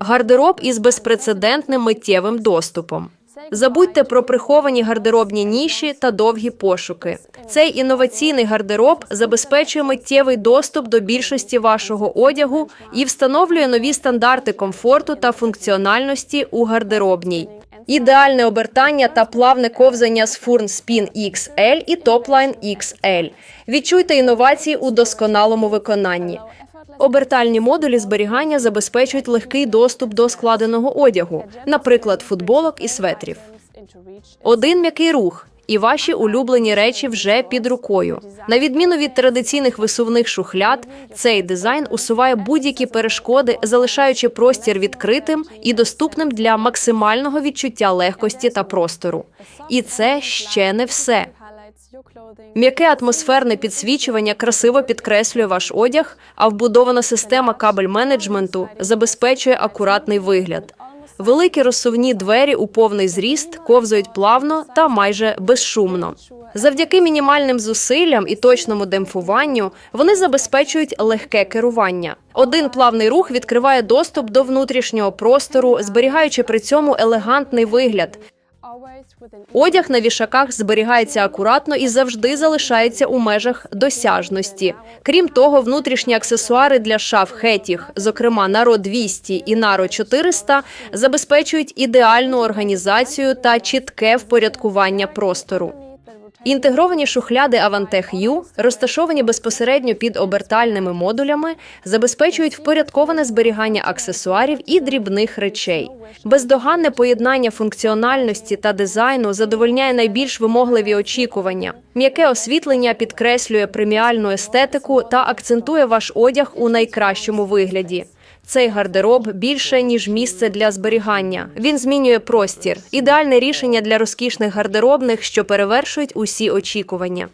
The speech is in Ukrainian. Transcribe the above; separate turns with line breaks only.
Гардероб із безпрецедентним миттєвим доступом. Забудьте про приховані гардеробні ніші та довгі пошуки. Цей інноваційний гардероб забезпечує миттєвий доступ до більшості вашого одягу і встановлює нові стандарти комфорту та функціональності у гардеробній. Ідеальне обертання та плавне ковзання з фурн Spin XL і Topline XL. Відчуйте інновації у досконалому виконанні. Обертальні модулі зберігання забезпечують легкий доступ до складеного одягу, наприклад, футболок і светрів. Один м'який рух, і ваші улюблені речі вже під рукою. На відміну від традиційних висувних шухляд, цей дизайн усуває будь-які перешкоди, залишаючи простір відкритим і доступним для максимального відчуття легкості та простору. І це ще не все. М'яке атмосферне підсвічування красиво підкреслює ваш одяг, а вбудована система кабель-менеджменту забезпечує акуратний вигляд. Великі розсувні двері у повний зріст ковзають плавно та майже безшумно. Завдяки мінімальним зусиллям і точному демпфуванню вони забезпечують легке керування. Один плавний рух відкриває доступ до внутрішнього простору, зберігаючи при цьому елегантний вигляд. Одяг на вішаках зберігається акуратно і завжди залишається у межах досяжності. Крім того, внутрішні аксесуари для шаф хетіх, зокрема Наро 200 і Наро 400, забезпечують ідеальну організацію та чітке впорядкування простору. Інтегровані шухляди Avantech U, розташовані безпосередньо під обертальними модулями, забезпечують впорядковане зберігання аксесуарів і дрібних речей. Бездоганне поєднання функціональності та дизайну задовольняє найбільш вимогливі очікування. М'яке освітлення підкреслює преміальну естетику та акцентує ваш одяг у найкращому вигляді. Цей гардероб більше ніж місце для зберігання. Він змінює простір. Ідеальне рішення для розкішних гардеробних, що перевершують усі очікування.